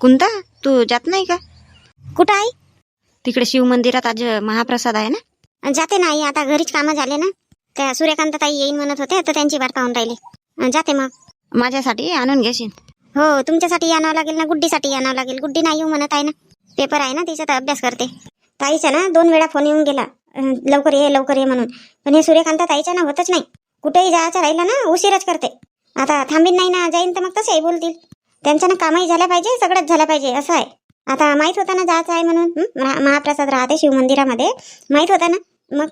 कुंता तू जात नाही का? कुठं आई? तिकडे शिव मंदिरात आज महाप्रसाद आहे ना? जाते ना आई आता घरीच कामं झाले ना. त्या सूर्यकांत ताई येईन म्हणत होते तर त्यांची वाट पाहून राहिली. अं, जाते मग. माझ्यासाठी आणून घेशील. हो तुमच्यासाठी आणावं लागेल ना गुड्डीसाठी आणावं लागेल. गुड्डी नाही येऊ म्हणत आहे ना. पेपर आहे ना तिच्यात अभ्यास करते. ताईचा ना दोन वेळा फोन येऊन गेला. अं, लवकर ये लवकर ये म्हणून. पण हे सूर्यकांत ताईच्या ना होतच नाही. कुठेही जायचं राहिलं ना उशीरच करते. आता थांबीन नाही ना जाईन तर मग तसंही बोलतील. त्यांच्या ना कामही झाल्या पाहिजे सगळंच झालं पाहिजे असं आहे. आता माहीत होतं ना जायचं आहे म्हणून? महा- महाप्रसाद राहते शिवमंदिरामध्ये. माहीत होतं ना मग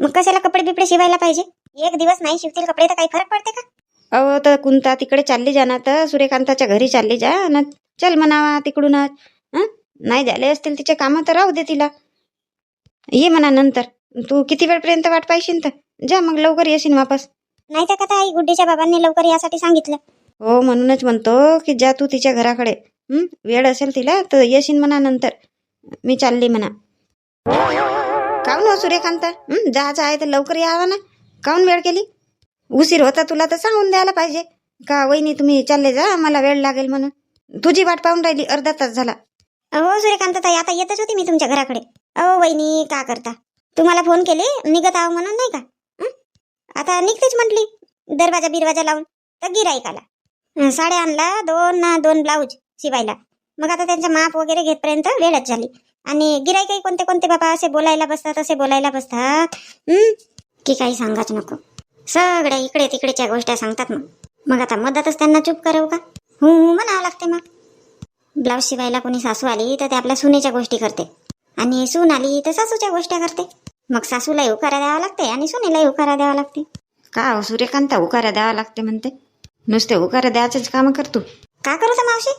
मग कशाला कपडे बिपडे शिवायला पाहिजे? एक दिवस नाही शिवतील कपडे तर काही फरक पडते का? अहो तर कुंता तिकडे चालली जा ना तर सूर्यकांताच्या घरी चालली जा ना. चल म्हणावा तिकडूनच हं? नाही झाले असतील तिचे कामं तर राहू दे तिला. ये म्हणा नंतर. तू किती वेळपर्यंत वाट पाहिशील तर? जा मग लवकर येशील वापस. नाही तर का ताई गुड्डीच्या बाबांनी लवकर यासाठी सांगितलं. हो म्हणूनच म्हणतो की जा तू तिच्या घराकडे. वेळ असेल तिला तर येशील म्हणा नंतर. मी चालली म्हणा. काऊन हो सूर्यकांत? जायचं आहे तर लवकर यावा ना काऊन वेळ केली? उशीर होता तुला तर सांगून द्यायला पाहिजे. का वहिनी तुम्ही चालले जा मला वेळ लागेल म्हणून. तुझी वाट पाहून राहिली अर्धा तास झाला. हो सूर्यकांत ताई आता येतच होती मी तुमच्या घराकडे. अहो वहिनी का करता? तुम्हाला फोन केले निघत आहो म्हणून नाही का? आता निघतेच म्हटली दरवाजा बिरवाजा लावून. तर गिराईक आला. साड्या आणला दोन ना दोन ब्लाऊज शिवायला. मग आता त्यांच्या माप वगैरे घेतपर्यंत वेळच झाली. आणि गिराईकही कोणते कोणते बाबा? असे बोलायला बसतात असे बोलायला बसतात. की काही सांगाच नको. सगळ्या इकडे तिकडेच्या गोष्टी सांगतात मग. मग आता मदतच त्यांना चूप करव का? हू म्हणावं लागते मग. ब्लाऊज शिवायला कोणी सासू आली तर ते आपल्या सुनेच्या गोष्टी करते. आणि सून आली तर सासूच्या गोष्टी करते. मग सासूलाही उकारा द्यावा लागते आणि सुनेलाही उकारा द्यावा लागते. का हो? सूर्यकांत उकारा द्यावा लागते म्हणते. नुसते उकार द्यायचेच काम करतो का करू मावशी?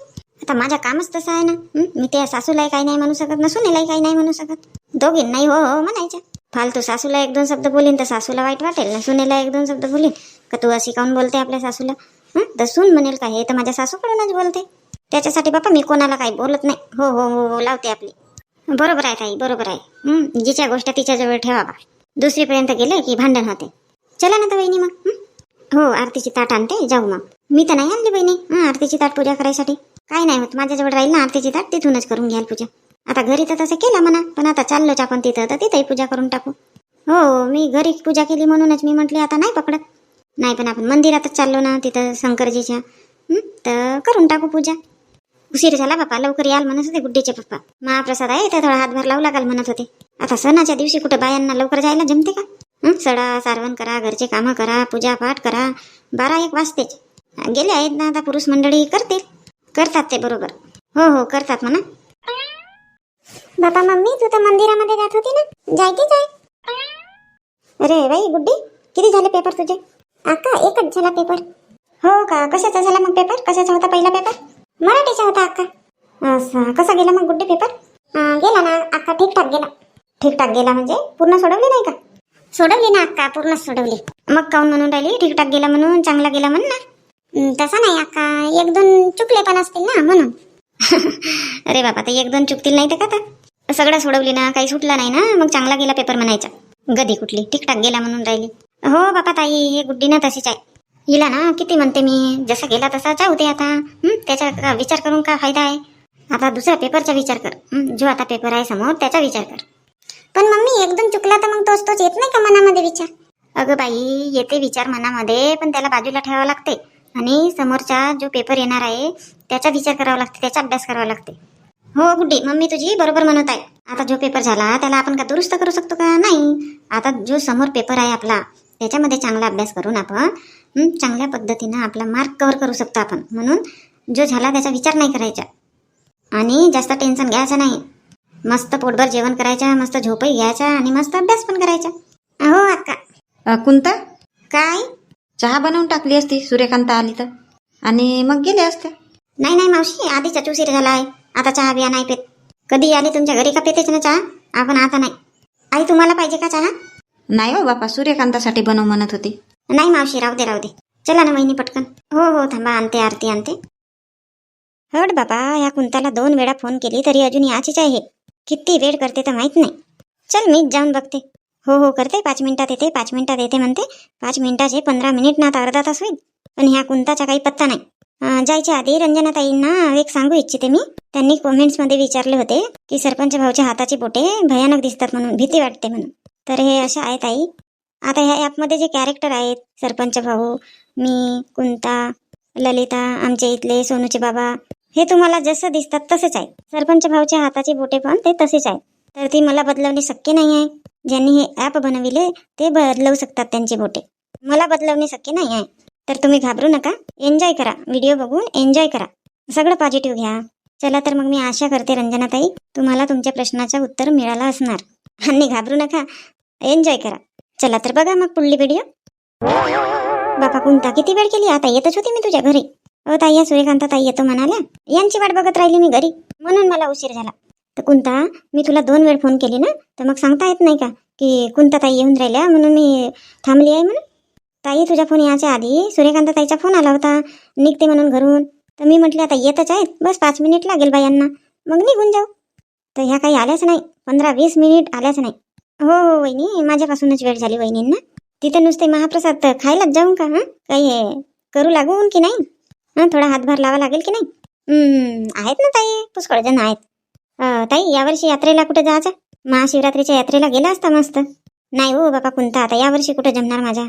आता माझ्या कामच तसं आहे ना. हं? मी त्या सासूलाही काही नाही म्हणू शकत ना सुनेलाही काही नाही म्हणू शकत. दोघीं नाही हो हो म्हणायच्या. फालतू सासूला एक दोन शब्द बोलीन तर सासूला वाईट वाटेल नसुनेला सुनेला एक दोन शब्द बोलीन. का तू अशी काऊन बोलते आपल्या सासूला? हं? तर सून म्हणेल का हे तर माझ्या सासूकडूनच बोलते. त्याच्यासाठी बापा मी कोणाला काही बोलत नाही. हो हो हो हो लावते आपली. बरोबर आहे ताई बरोबर आहे. हं? जिच्या गोष्ट तिच्याजवळ ठेवावा दुसरीपर्यंत गेले की भांडण होते. चला ना तर वहिनी मग. हो आरतीची ताट आणते जाऊ मग. मी तर नाही आणली बहिणी हा आरतीची ताट पूजा करायसाठी. काय नाही होत माझ्याजवळ राहील ना आरतीची ताट तिथूनच करून घ्याल पूजा. आता घरी तर तसं केलं म्हणा पण आता चाललोच आपण तिथं तर तिथंही पूजा करून टाकू. हो मी घरी पूजा केली म्हणूनच मी म्हटली आता नाही पकडत. नाही पण आपण मंदिरातच चाललो ना तिथं शंकरजीच्या. तर करून टाकू पूजा. उशीर झाला बापा लवकर याल म्हणत होते गुड्डीचे पप्पा. महाप्रसाद आहे तर थोडा हातभार लावू लागाल म्हणत होते. आता सणाच्या दिवशी कुठं बायांना लवकर जायला जमते का? सडा सारवण करा घरचे कामं करा पूजापाठ करा. बारा एक वाजतेच. गेले आहेत ना आता पुरुष मंडळी करतील. करतात ते बरोबर. हो हो करतात म्हणा. बाबा मम्मी तू तर मंदिरामध्ये जात होती ना? जायची जाय? अरे बाई गुड्डी किती झाले पेपर तुझे? अक्का एकच झाला पेपर. हो का? कशाचा झाला मग पेपर? कशाचा होता पहिला पेपर? मराठीचा होता अक्का. असं कसा गेला मग गुड्डी पेपर? गेला ना अक्का ठीकठाक गेला. ठीकठाक गेला म्हणजे? पूर्ण सोडवली नाही का? सोडवली ना अक्का पूर्णच सोडवली. मग काऊन म्हणून राहिली? ठीकठाक गेला म्हणून चांगला गेला म्हणून ना. तसा नाही अक्का एक दोन चुकले पण असतील ना म्हणून. अरे बाबा तर एक दोन चुकतील नाही तर का तर? सगळं सोडवली ना काही सुटला नाही ना मग चांगला गेला पेपर म्हणायचा. गदी कुठली? ठीकठाक गेला म्हणून राहिली. हो बापा ताई हे गुड्डी ना तशीच आहे. हिला ना किती म्हणते मी जसा गेला तसा जाऊ दे आता. त्याचा विचार करून काय फायदा आहे? आता दुसऱ्या पेपरचा विचार कर. जो आता पेपर आहे समोर त्याचा विचार कर. पण मम्मी एकदम चुकला तर मग तोच तोच येत नाही का मनामध्ये विचार? अगं बाई येते विचार मनामध्ये पण त्याला बाजूला ठेवावं लागते. आणि समोरचा जो पेपर येणार आहे त्याचा विचार करावा लागते त्याचा अभ्यास करावा लागते. हो गुड्डी मम्मी तुझी बरोबर म्हणत आहे. आता जो पेपर झाला त्याला आपण का दुरुस्त करू शकतो का? नाही. आता जो समोर पेपर आहे आपला त्याच्यामध्ये चांगला अभ्यास करून आपण चांगल्या पद्धतीनं आपला मार्क कव्हर करू शकतो आपण. म्हणून जो झाला त्याचा विचार नाही करायचा. आणि जास्त टेन्शन घ्यायचं नाही. मस्त पोटभर जेवण करायचं मस्त झोपही घ्यायचा आणि मस्त अभ्यास पण करायचा. हो अक्का. कुंता? काय? चहा बनवून टाकली असती सूर्यकांत आली तर. आणि मग गेले असते. नाही नाही मावशी आधीच उशीर झाला आहे. आता चहा बिया नाही पेत. कधी आले तुमच्या घरी का पेतेच ना चहा? आपण आता नाही. आई तुम्हाला पाहिजे का चहा? नाही हो बापा सूर्यकांतासाठी बनव म्हणत होती. नाही मावशी राहू दे राहू दे. चला ना वहिनी पटकन. हो हो थांबा आणते आरती आणते. हट बाबा या कुंताला दोन वेळा फोन केली तरी अजून याचीच आहे. किती वेळ करते तर माहीत नाही. चल मीच जाऊन बघते. हो हो करते. पाच मिनिटात येते पाच मिनिटात येते म्हणते. पाच मिनिटाचे पंधरा मिनिट ना आता अर्धा तास होईल. पण ह्या कुंताचा काही पत्ता नाही. अं, जायच्या आधी रंजनाताईंना एक सांगू इच्छिते मी. त्यांनी कमेंट्समध्ये विचारले होते की सरपंच भाऊच्या हाताची बोटे भयानक दिसतात म्हणून भीती वाटते म्हणून. तर हे अशा आहेत आई आता ह्या ॲपमध्ये जे कॅरेक्टर आहेत सरपंच भाऊ मी कुंता ललिता आमच्या इथले सोनूचे बाबा हे तुम्हाला जसं दिसतात तसेच आहे. सरपंच भाऊच्या हाताची बोटे पण ते तसेच आहेत तर ती मला बदलवणे शक्य नाही आहे. ज्यांनी हे ॲप बनविले ते बदलवू शकतात त्यांचे बोटे. मला बदलवणे शक्य नाही आहे. तर तुम्ही घाबरू नका. एन्जॉय करा. व्हिडिओ बघून एन्जॉय करा. सगळं पॉझिटिव्ह घ्या. चला तर मग मी आशा करते रंजनाताई तुम्हाला तुमच्या प्रश्नाचं उत्तर मिळालं असणार. आणि घाबरू नका. एन्जॉय करा. चला तर बघा मग पुढली व्हिडिओ बापा कोणता किती वेळ केली? आता येतच होती मी तुझ्या घरी. हो ताई या सूर्यकांता ताई येतो म्हणाल्या. यांची वाट बघत राहिली मी घरी. म्हणून मला उशीर झाला. तर कुंता मी तुला दोन वेळ फोन केली ना तर मग सांगता येत नाही का की कुंता ताई येऊन राहिल्या म्हणून मी थांबली आहे म्हणून? ताई तुझ्या फोन याच्या आधी सूर्यकांता ताईचा फोन आला होता. निघते म्हणून घरून. तर मी म्हटले आता येतच आहेत. बस पाच मिनिट लागेल बायांना. मग निघून जाऊ. तर ह्या काही आल्याच नाही. पंधरा वीस मिनिट आल्याच नाही. हो हो वहिनी माझ्यापासूनच वेळ झाली वहिनींना. तिथे नुसते महाप्रसाद तर खायलाच जाऊन का हां? काही करू लागून की नाही? हां थोडा हातभार लावा लागेल की नाही? आहेत ना ताई पुष्कळ जण आहेत ताई यावर्षी यात्रेला कुठे जायचं? महाशिवरात्रीच्या यात्रेला गेला असता मस्त. नाही हो बाबा कोणता आता यावर्षी कुठं जमणार माझ्या?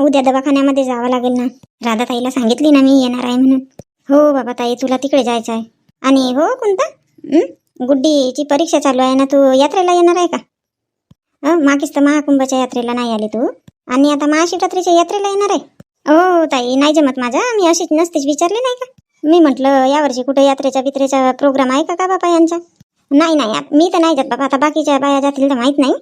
उद्या दवाखान्यामध्ये जावं लागेल ना. राधा ताईला सांगितली ना मी येणार आहे म्हणून. हो बाबा ताई तुला तिकडे जायचं आहे. आणि हो कोणता गुड्डीची परीक्षा चालू आहे ना तू यात्रेला येणार आहे का? हं, मागेच तर महाकुंभाच्या यात्रेला नाही आली तू. आणि आता महाशिवरात्रीच्या यात्रेला येणार आहे. हो ताई नाही जमत माझा. मी अशीच नसतेच विचारली नाही का? मी म्हटलं यावर्षी कुठे यात्रेच्या बित्रेचा प्रोग्राम आहे का का बापा यांचा? नाही नाही आत- मी तर नाही जात बाबा. आता बाकीच्या बाया जातील तर माहीत नाही.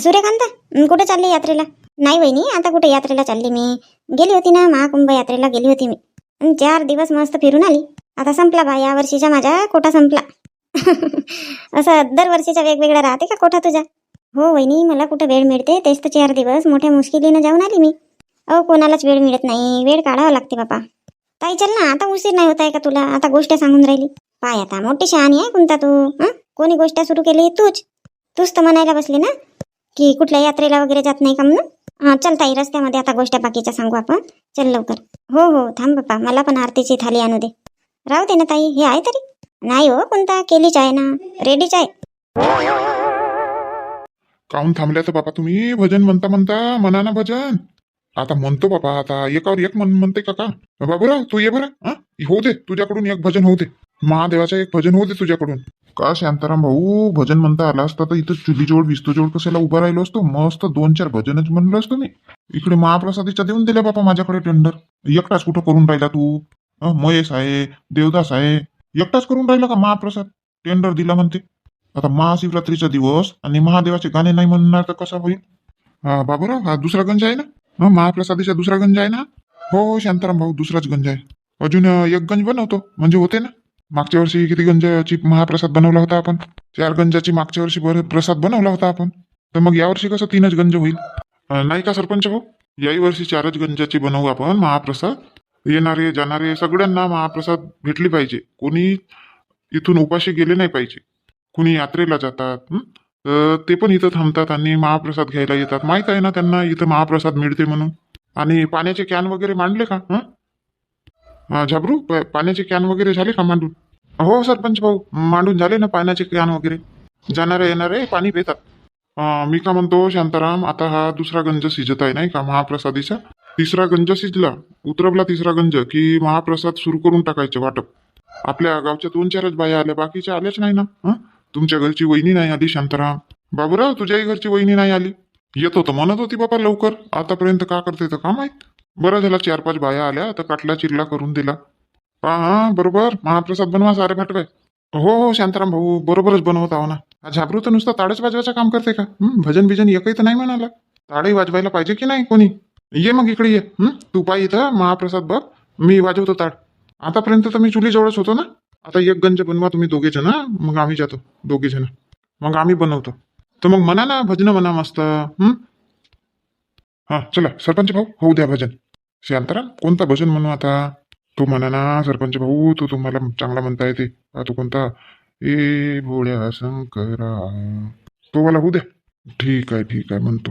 सूर्यकांत अं, कुठे चालली यात्रेला? नाही वहिनी आता कुठे यात्रेला चालली मी? गेली होती ना महाकुंभ यात्रेला गेली होती मी. अन् चार दिवस मस्त फिरून आली. आता संपला बा या वर्षीचा माझा कोटा संपला. असं दरवर्षीचा वेगवेगळा राहते का कोठा तुझा? हो वहिनी मला कुठं वेळ मिळते तेच तर चार दिवस मोठ्या मुश्किलीनं जाऊन आली मी. अहो कोणालाच वेळ मिळत नाही. वेळ काढावा लागते बापा. ताई चल ना. आता उशीर नाही होत आहे का तुला? आता गोष्ट सांगून राहिली. पाय आता. मोठी शहाणी आहे कोणता तू? हं? कोणी गोष्ट सुरू केली तूच? तूच तर म्हणायला बसली ना? की कुठल्या यात्रेला वगैरे जात नाही का म्हणून? हा चल ताई रस्त्यामध्ये आता गोष्ट बाकीच्या सांगू आपण. चल लवकर. हो हो. थांब बापा. मला पण आरतीची थाली आणू दे. राहू दे ना ताई. हे आहे तरी. नाही हो कोणता? केलीच आहे ना. रेडीच आहे. काहून थांबल्या तर बापा तुम्ही? भजन म्हणता म्हणता म्हणा ना भजन. आता म्हणतो बाबा आता एकावर एक म्हण म्हणते का का बाबूराव तू ये बरं हा? होऊ दे तुझ्याकडून एक भजन होऊ दे. महादेवाचं एक भजन होऊ दे तुझ्याकडून. का शांताराम भाऊ भजन म्हणता आला असता तर इथं चुलीजवळ विस्तूजवळ कशाला उभा राहिलो असतो? मस्त दोन चार भजनच म्हणलो असतो मी. इकडे महाप्रसादीच्या देऊन दिल्या बाबा माझ्याकडे टेंडर एकटाच कुठं करून राहिला तू? महेश आहे देवदास आहे एकटाच करून राहिला का महाप्रसाद? टेंडर दिला म्हणते. आता महाशिवरात्रीचा दिवस आणि महादेवाचे गाणे नाही म्हणणार तर कसा होईल? हा बाबूराव हा दुसरा गंज आहे ना? हा महाप्रसादीचा दुसरा गंज आहे ना? हो हो शांताराम भाऊ दुसराच गंज आहे. अजून एक गंज बनवतो. म्हणजे होते ना? मागच्या वर्षी किती गंजाची महाप्रसाद बनवला होता आपण? चार गंजाची मागच्या वर्षी बर प्रसाद बनवला होता आपण. तर मग यावर्षी कसं तीनच गंज होईल? नाही का सरपंच भाऊ? याही वर्षी चारच गंजाची बनवू आपण महाप्रसाद. येणारे जाणारे सगळ्यांना महाप्रसाद भेटली पाहिजे. कोणी इथून उपाशी गेले नाही पाहिजे. कुणी यात्रेला जातात तर ते पण इथं थांबतात आणि महाप्रसाद घ्यायला येतात. माहीत आहे ना त्यांना इथं महाप्रसाद मिळते म्हणून. आणि पाण्याचे कॅन वगैरे मांडले का? हं? हा, झाबरू पाण्याचे कॅन वगैरे झाले का मांडून? हो सरपंच भाऊ मांडून झाले ना पाण्याचे कॅन वगैरे. जाणारे येणारे पाणी पितात. मी का म्हणतो शांताराम आता हा दुसरा गंज शिजत आहे नाही का महाप्रसादीचा? तिसरा गंज शिजला उतरवला तिसरा गंज की महाप्रसाद सुरू करून टाकायचे वाटप. आपल्या गावच्या दोन चारच बाया आल्या बाकीच्या आल्याच नाही ना? तुमच्या घरची वहिनी नाही आली शांताराम. बाबूराव तुझ्याही घरची वहिनी नाही आली. येत होतं म्हणत होती बाबा लवकर. आतापर्यंत का करते तर का माहीत? बरं झाला चार पाच बाया आल्या तर काटला चिरला करून दिला. हा बरोबर. महाप्रसाद बनवा सारे भाटवाय हो हो शांताराम भाऊ बरोबरच बनवत आहो ना. झाबरू तर नुसतं ताडच वाजवायचं काम करते का? भजन बिजन एकही तर नाही म्हणाला. ताडही वाजवायला पाहिजे की नाही कोणी? ये मग इकडे ये. तू पाय इथं महाप्रसाद बघ. मी वाजवतो ताड. आतापर्यंत तर मी चुलीजवळच होतो ना. आता एक गंज बनवा तुम्ही दोघे जण मग आम्ही जातो दोघे जण. मग आम्ही बनवतो. तर मग म्हणा ना भजन म्हणा मस्त हम्म हा चला सरपंच भाऊ होऊ द्या भजन. शांताराम कोणता भजन म्हणू आता? तो म्हणा ना सरपंच भाऊ तू तुम्हाला चांगला म्हणता येते. तू तो कोणता? ए भोळ्या शंकरा. तो मला होऊ द्या. ठीक आहे ठीक आहे म्हणतो.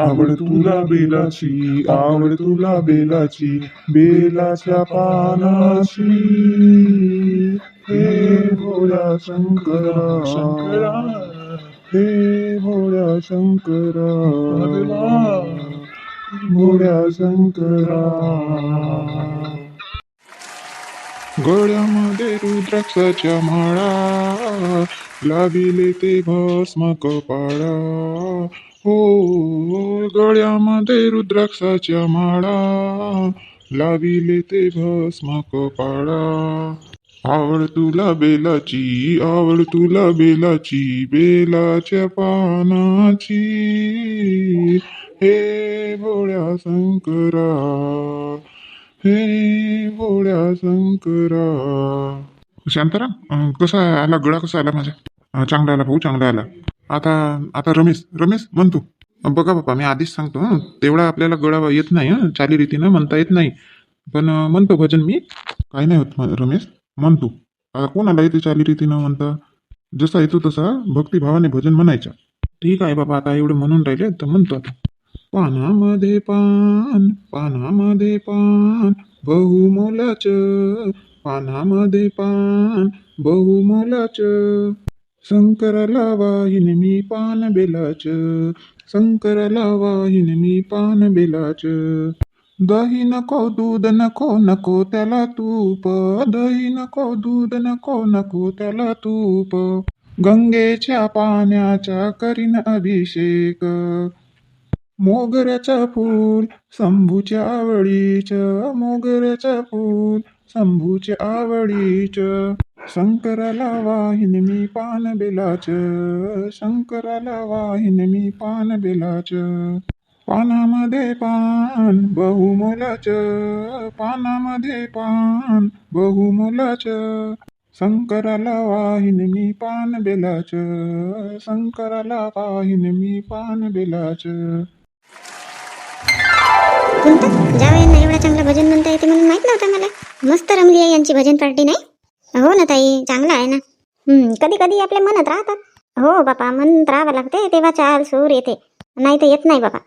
आवड तुला बेलाची आवड तुला बेलाची बेलाच्या पानाची. हे भोळ्या शंकरा शंकरा हे भोळ्या शंकरा भोळ्या शंकरा. गळ्यामध्ये रुद्राक्षाच्या माळा लाविले ते भस्म कपाळा हो गळ्यामध्ये रुद्राक्षाच्या माळा लाविले ते भस्म कपाळा आवड तुला बेलाची आवड तुला बेलाची बेलाच्या पानाची. हे भोळ्या शंकरा हे भोळ्या शंकरा. शांताराम कसा आला? गळा कसा आला माझा चांगला आला भाऊ चांगला आला. आता आता रमेश रमेश म्हणतो बघा बापा मी आधीच सांगतो हं, तेवढा आपल्याला गळा येत नाही हं, चालीरीतीनं म्हणता येत नाही. पण म्हणतो भजन मी. काही नाही होत म- रमेश. म्हणतो आता कोणाला येते चालीरीतीनं म्हणता? जसा येतो तसा भक्तिभावाने भजन म्हणायचं ठीक आहे बाबा आता एवढं म्हणून राहिले तर म्हणतो आता. पानामध्ये पान पानामध्ये पान बहुमोलाच. पानामध्ये पान बहुमोलाच. शंकर लावा मी पान बेलाच. शंकर लावा मी पान बेलाच. दही नको दूध नको नको त्याला तूप. दही नको दूध नको नको त्याला तूप. गंगेच्या पाण्याचा करीन अभिषेक. मोगऱ्याचा फूल शंभूच्या आवडीच मोगऱ्याचं फूल. शंभूच्या आवडीच. शंकराला वाहिन मी पान बेलाचं. शंकराला वाहिन मी पान बेलाचं. पानामध्ये पान बहुमोलाचं. पानामध्ये पान बहुमोलाचं. शंकराला वाहिन मी पान बेलाचं. शंकराला वाहिन मी पान बिलाच. कोणतं? जावयांना एवढा चांगलं भजन म्हणता येते म्हणून माहीत नव्हतं मला. मस्त रमली आहे यांची भजन पार्टी नाही? हो ना ताई चांगलं आहे ना. हम्म, कधी कधी आपल्या मनात राहतात. हो बापा म्हणत राहावं लागते तेव्हा चाल सूर येते. नाही तर येत नाही बाबा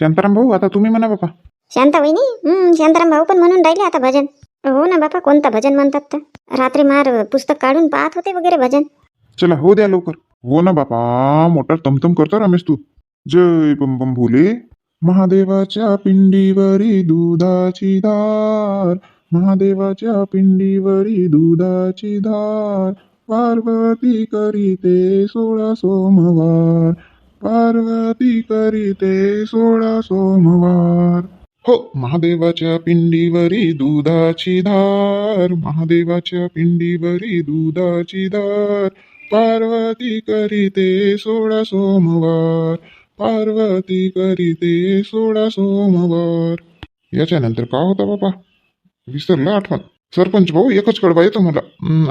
शांताराम भाऊ आता तुम्ही म्हणा बापा. शांता वहिनी? हम्म, शांताराम भाऊ पण म्हणून राहिले आता भजन. हो ना बापा कोणतं भजन म्हणतात तर? रात्री मार पुस्तक काढून पाहत होते वगैरे भजन. चला हो द्या लवकर. हो ना बापा मोठा तमतम करतो रमेश तू. जय बम बम भोले. महादेवाच्या पिंडीवरी दुधाची धार महादेवाच्या पिंडीवरी दुधाची धार पार्वती करीते सोळा सोमवार. पार्वती करीते सोळा सोमवार. हो महादेवाच्या पिंडीवरी दुधाची धार महादेवाच्या पिंडीवरी दुधाची धार. पार्वती करीते सोळा सोमवार पार्वती करीते सोळा सोमवार. याच्यानंतर का होता बाबा. विसरलं आठवण सरपंच भाऊ एकच कळवा येतो मला.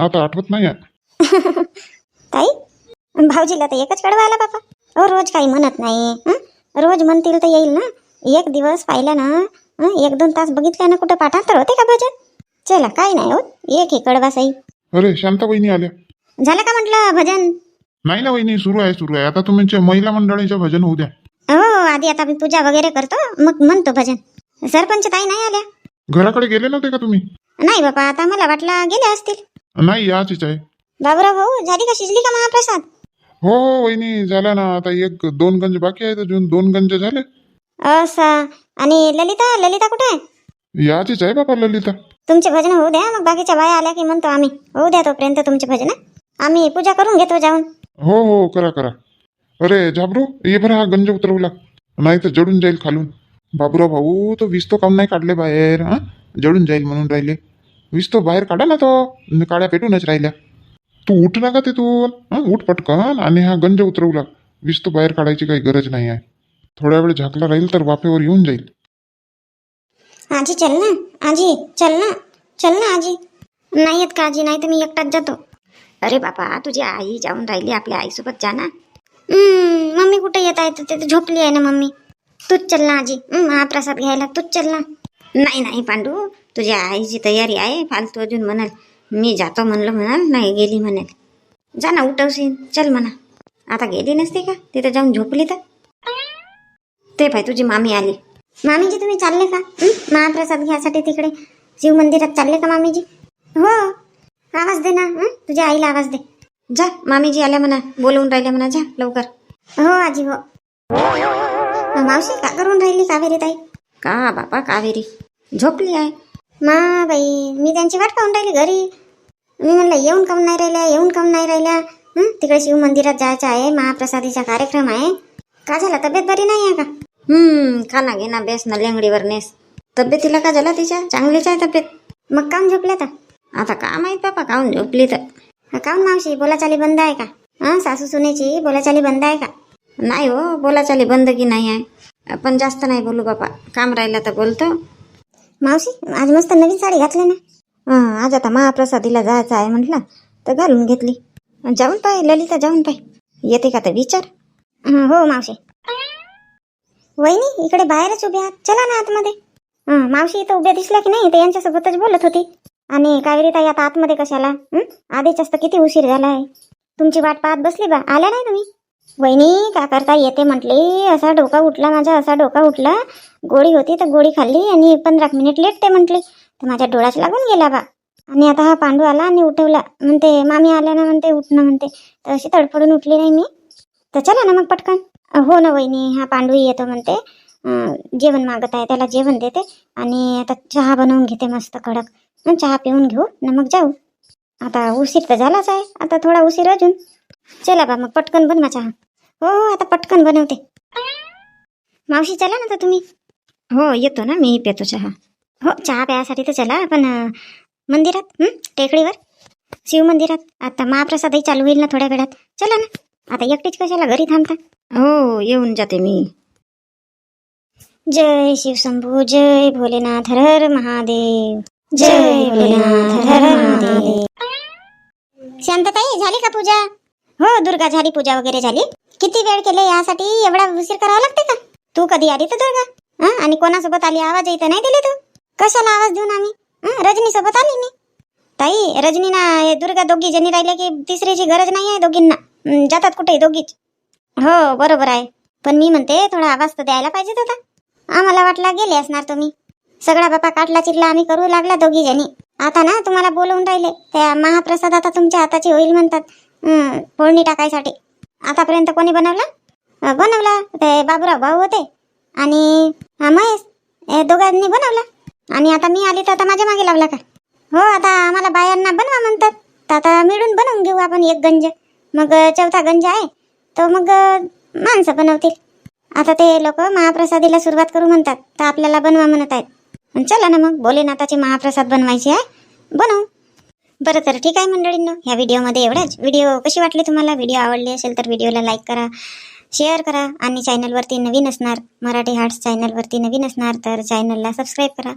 आता आठवत नाही आहे. ताई भाऊजीला तर एकच कडवा आला बापा. हो रोज काही म्हणत नाही हं? रोज म्हणतील तर येईल ना? एक दिवस पाहिलं ना हं? एक दोन तास बघितलं ना कुठं पाठांतर होते का भजन? चला काही नाही होत. एक हे कडवा साई. अरे शांता वहिनी आल्या. झालं का म्हटलं भजन? नाही ना वहिनी सुरू आहे सुरू आहे. आता तुमच्या महिला मंडळीचं भजन होऊ द्या. हो आधी आता मी पूजा वगैरे करतो मग म्हणतो भजन. सरपंच ताई नाही आल्या? घराकडे गेले नव्हते का तुम्ही? नाही बापा आता मला वाटलं गेले असतील. नाही याचीच आहे. बाबूराव भाऊ झाली का शिजली का महाप्रसाद? हो हो वहिनी झाला ना. आता एक दोन गंज बाकी आहेत अजून. दोन गंज झाले. असा. आणि ललिता ललिता कुठे आहे? याचीच आहे बाबा ललिता. तुमचे भजन होऊ द्या. मग बाकीच्या बाया आल्या की म्हणतो आम्ही. होऊ द्या तोपर्यंत तुमचे भजन? आम्ही पूजा करून घेतो जाऊन. हो हो करा करा. अरे झाबरू ये बरं हा गंज उतरवला. नाही तर जडून जाईल खालून. बाबुराव भाऊ तो वीस तो काम नाही काढले बाहेर हां? जळून जाईल म्हणून राहिले. वीस तो बाहेर काढा ना तो काळ्या काड्या पेटूनच राहिल्या. तू उठ ना का तिथून हां? उठ पटकन आणि हा गंज उतरवला. वीस तो बाहेर काढायची काही गरज नाही आहे. थोड्या वेळ झाकला राहील तर वाफेवर येऊन जाईल. आजी चल ना. आजी चल ना. चल ना आजी. नाही येत का आजी? नाही तर मी एकटाच जातो. अरे बापा तुझी आई जाऊन राहिली आपल्या आईसोबत जा ना. हम्म, मम्मी कुठे येत आहे? तर ते तर झोपली आहे ना मम्मी. तूच चल ना आजी. महाप्रसाद घ्यायला तूच चल ना. नाही नाही पांडू. तुझ्या आईची तयारी आहे फालतू अजून म्हणाल. मी जातो म्हणलं म्हणाल नाही गेली म्हणाल. जा ना उठवशील. चल म्हणा. आता गेली नसते का? तिथं जाऊन झोपली तर? ते पाय तुझी मामी आली. मामीजी तुम्ही चालले का? महाप्रसाद घ्यायसाठी तिकडे. शिव मंदिरात चालले का मामीजी? हो. आवाज दे ना तुझ्या आईला आवाज दे. जा मामीजी आल्या म्हणा. बोलवून राहिल्या म्हणा. जा लवकर. हो आजी हो. मावशी का करून राहिली कावेरी ताई? का बापा कावेरी? झोपली आहे. मा बाई मी त्यांची वाट पाहून राहिली घरी. मी म्हणलं येऊन काऊन नाही राहिल्या येऊन काऊन नाही राहिल्या? तिकडे शिव मंदिरात जायचं आहे महाप्रसादीचा कार्यक्रम आहे. का झाला तब्येत बरी नाही आहे का? हम्म खाना घे ना बेस ना लेंगडीवर नेस. तब्येतीला का झाला तिच्या? चांगलीच आहे तब्येत. मग काऊन झोपल्या तर आता का माहीत बापा काहून झोपली तर? काऊन मावशी बोलाचाली बंद आहे का? हा सासू सुनेची बोलाचाली बंद आहे का? नाही हो बोलाचाली बंद की नाही आहे. आपण जास्त नाही बोलू बापा. काम राहिलं तर बोलतो. मावशी आज मस्त नवीन साडी घातली ना? हं, आज आता महाप्रसादीला जायचं आहे म्हटलं तर घालून घेतली. जाऊन पाय ललिता जाऊन पाय. येते का तर विचार? हं, हो मावशी. वहिनी इकडे बाहेरच उभ्या आहात. चला ना आतमध्ये. हं, मावशी इथं उभ्या दिसल्या की नाही ते यांच्यासोबतच बोलत होती. आणि कावेरी ताई आता आतमध्ये कशाला? हं? आधीच असतं किती उशीर झाला आहे तुमची वाट पाहत बसली बा. आल्या नाही तुम्ही? वहिनी का करता येते म्हटली? असा डोका उठला माझा असा डोका उठला. गोळी होती तर गोळी खाल्ली आणि पंधरा मिनिट लेट ते म्हटली. तर माझ्या डोळ्याच लागून गेला बा. आणि आता हा पांडू आला आणि उठवला. म्हणते मामी आल्या ना म्हणते उठणं म्हणते. तर अशी तडफडून उठली नाही मी. तर चला ना मग पटकन. हो ना वहिनी हा पांडू येतो म्हणते. जेवण मागत आहे त्याला जेवण देते. आणि आता चहा बनवून घेते मस्त कडक. मग चहा पिऊन घेऊ. ना मग जाऊ. आता उशीर तर झालाच आहे. आता थोडा उशीर अजून. चला बा मग पटकन बनवा चहा हो हो आता पटकन बनवते. मावशी चला ना तर तुम्ही. हो येतो ना मी पेतो चहा. हो चहा प्यायसाठी तर चला पण अं, मंदिरात हं? टेकडीवर? शिव मंदिरात. आता महाप्रसादही चालू होईल ना थोड्या वेळात. चला ना. आता एकटीच कशाला घरी थांबता? हो येऊन जाते मी. जय शिवशंभू जय भोलेनाथ हर हर महादेव. जय भोलेनाथ हर हर महादेव. शांतताई झाली का पूजा? हो दुर्गा झाली पूजा वगैरे झाली. किती वेळ केले यासाठी? एवढा उशीर करावा लागते का? तू कधी आली तर दुर्गा? आणि कोणासोबत आली? आवाज इथं नाही दिले तू? कशाला आवाज देऊन आम्ही? रजनी सोबत आली मी. ताई रजनीना हे दुर्गा दोघी जणी राहिल्या की तिसरीची गरज नाही आहे दोघींना. जातात कुठे दोघीच. हो बरोबर आहे. पण मी म्हणते थोडा आवाज तर द्यायला पाहिजे होता आम्हाला वाटला गेले असणार तुम्ही. सगळा बापा काटला चिरला आम्ही करू लागला दोघी जणी आता ना तुम्हाला बोलवून राहिले. त्या महाप्रसाद आता तुमच्या हाताची होईल म्हणतात. फोडणी टाकायसाठी. आतापर्यंत कोणी बनवला? बनवला. ते बाबूराव भाऊ होते. आणि हा महेश. हे दोघांनी बनवला. आणि आता मी आली तर आता माझ्या मागे लावला का? हो आता आम्हाला बायांना बनवा म्हणतात. तर आता मिळून बनवून घेऊ आपण एक गंज. मग चौथा गंज आहे. तो मग माणसं बनवतील. आता ते लोक महाप्रसादीला सुरुवात करू म्हणतात. तर आपल्याला बनवा म्हणत आहेत. चला ना मग. भोलेनाथाची महाप्रसाद बनवायची आहे. बनवू. बरं तर ठीक आहे मंडळींनो ह्या व्हिडिओमध्ये एवढंच. व्हिडिओ कशी वाटली तुम्हाला? व्हिडिओ आवडली असेल तर व्हिडिओला लाईक करा शेअर करा आणि चॅनलवरती नवीन असणार मराठी हार्ट्स चॅनलवरती नवीन असणार तर चॅनलला सबस्क्राईब करा.